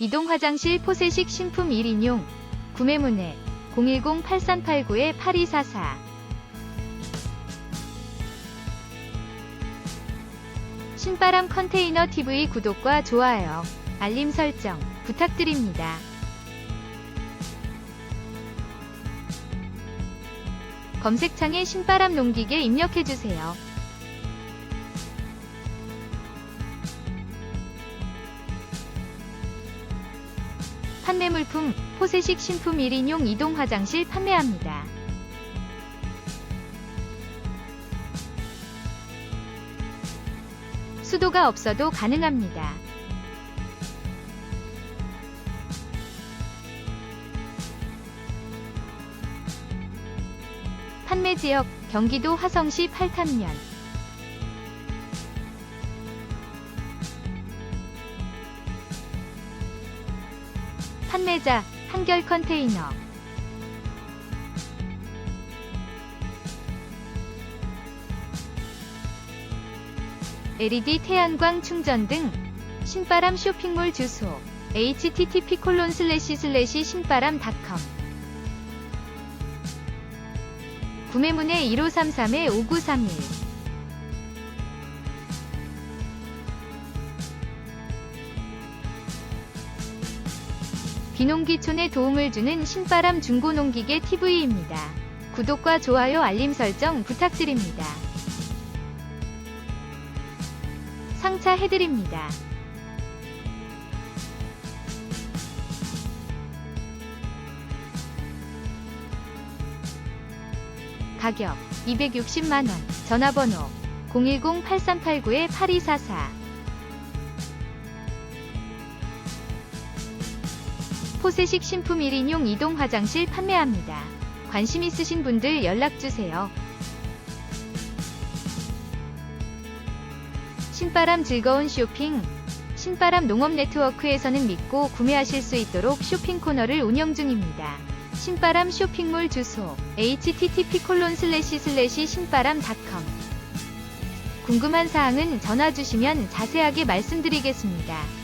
이동 화장실 포세식 신품 1인용 구매 문의 010-8389-8244 신바람 컨테이너 TV 구독과 좋아요, 알림 설정 부탁드립니다. 검색창에 신바람 농기계 입력해주세요. 판매 물품 포세식 신품 1인용 이동 화장실 판매합니다. 수도가 없어도 가능합니다. 판매 지역 경기도 화성시 팔탄면 판매자 한결 컨테이너. LED 태양광 충전 등 신바람 쇼핑몰 주소 http 콜론 슬래시 슬래시 신바람닷컴. 구매문의 1533-5931 비농기촌에 도움을 주는 신바람 중고농기계 TV입니다. 구독과 좋아요 알림 설정 부탁드립니다. 상차 해드립니다. 가격 260만원 전화번호 010-8389-8244 포세식 신품 1인용 이동 화장실 판매합니다. 관심 있으신 분들 연락주세요. 신바람 즐거운 쇼핑 신바람 농업 네트워크에서는 믿고 구매하실 수 있도록 쇼핑 코너를 운영 중입니다. 신바람 쇼핑몰 주소 http 콜론 슬래시 슬래시 신바람닷컴 궁금한 사항은 전화 주시면 자세하게 말씀드리겠습니다.